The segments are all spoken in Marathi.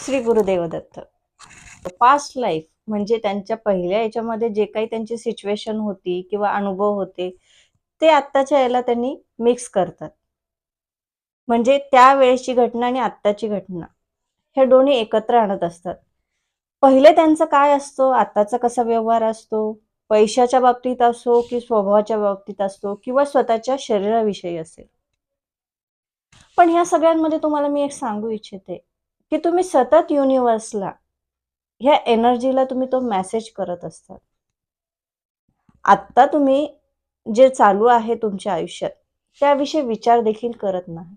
श्री गुरुदेव दत्त. पास्ट लाईफ म्हणजे त्यांच्या पहिल्या याच्यामध्ये जे काही त्यांची सिच्युएशन होती किंवा अनुभव होते ते आत्ताच्या याला त्यांनी मिक्स करतात. म्हणजे त्यावेळेची घटना आणि आत्ताची घटना हे दोन्ही एकत्र आणत असतात. पहिले त्यांचं काय असतो? आताचा कसा व्यवहार असतो? पैशाच्या बाबतीत असो की स्वभावाच्या बाबतीत असतो किंवा स्वतःच्या शरीराविषयी असेल. पण ह्या सगळ्यांमध्ये तुम्हाला मी एक सांगू इच्छिते. की तुम्ही सतत युनिव्हर्सला ह्या एनर्जीला तुम्ही तो मेसेज करत असतात आत्ता तुम्ही जे चालू आहे तुमच्या आयुष्यात त्याविषयी विचार देखील करत नाही.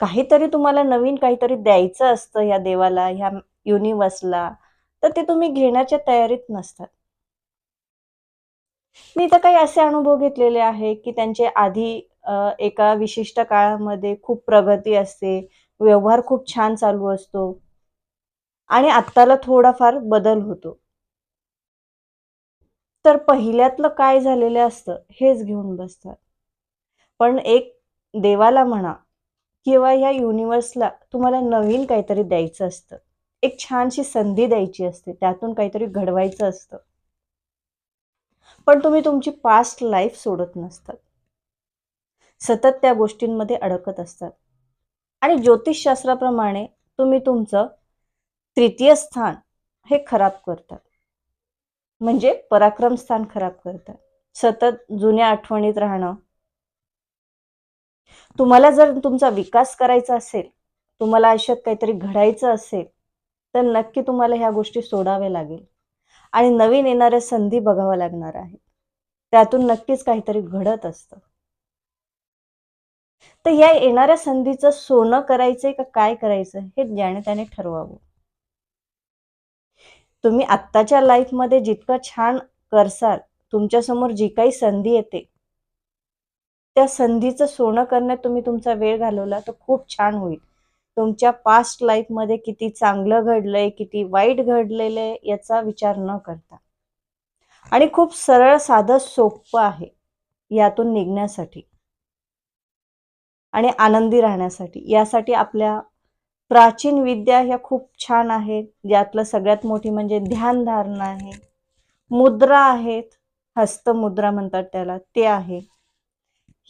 काहीतरी तुम्हाला नवीन काहीतरी द्यायचं असतं या देवाला ह्या युनिव्हर्सला तर ते तुम्ही घेण्याच्या तयारीत नसतात. मी तर काही असे अनुभव घेतलेले आहे की त्यांचे आधी एका विशिष्ट काळामध्ये खूप प्रगती असते. व्यवहार खूप छान चालू असतो. आणि आत्ताला थोडाफार बदल होतो. तर पहिल्यातलं काय झालेलं असतं हेच घेऊन बसतात. पण एक देवाला म्हणा किंवा ह्या युनिव्हर्सला तुम्हाला नवीन काहीतरी द्यायचं असतं. एक छानशी संधी द्यायची असते त्यातून काहीतरी घडवायचं असतं. पण तुम्ही तुमची पास्ट लाईफ सोडत नसतात. सतत त्या गोष्टींमध्ये अडकत असतात. आणि ज्योतिषशास्त्राप्रमाणे तुम्ही तुमचं तृतीय स्थान हे खराब करतात. म्हणजे पराक्रम स्थान खराब करतात. सतत जुन्या आठवणीत राहणं. तुम्हाला जर तुमचा विकास करायचा असेल तुम्हाला आयुष्यात काहीतरी घडायचं असेल तर नक्की तुम्हाला ह्या गोष्टी सोडाव्या लागेल. आणि नवीन येणाऱ्या संधी बघाव्या लागणार आहेत. त्यातून नक्कीच काहीतरी घडत असतं. तर या येणाऱ्या संधीचं सोनं करायचंय का काय करायचं हे ज्याने त्याने ठरवावं. तुम्ही आत्ताच्या लाईफमध्ये जितकं छान करसाल तुमच्यासमोर जी काही संधी येते त्या संधीचं सोनं करण्यात तुम्ही तुमचा वेळ घालवला तर खूप छान होईल. तुमच्या पास्ट लाईफमध्ये किती चांगलं घडलंय किती वाईट घडलेलं आहे याचा विचार न करता. आणि खूप सरळ साधं सोपं आहे यातून निघण्यासाठी. आणि आनंदी राहण्यासाठी. यासाठी आपल्या प्राचीन विद्या ह्या खूप छान आहेत. यातलं सगळ्यात मोठी म्हणजे ध्यानधारणा आहे. मुद्रा आहेत. हस्तमुद्रा म्हणतात त्याला. ते आहे.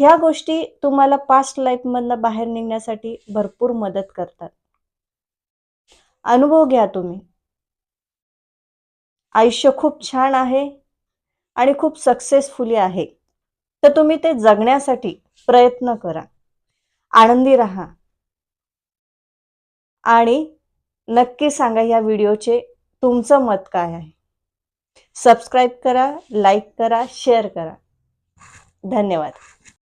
ह्या गोष्टी तुम्हाला पास्ट लाईफमधनं बाहेर निघण्यासाठी भरपूर मदत करतात. अनुभव घ्या तुम्ही. आयुष्य खूप छान आहे आणि खूप सक्सेसफुली आहे. तर तुम्ही ते जगण्यासाठी प्रयत्न करा. आनंदी राहा. आणि नक्की सांगा या व्हिडिओचे तुमचं मत काय आहे. सबस्क्राईब करा लाईक करा शेअर करा. धन्यवाद.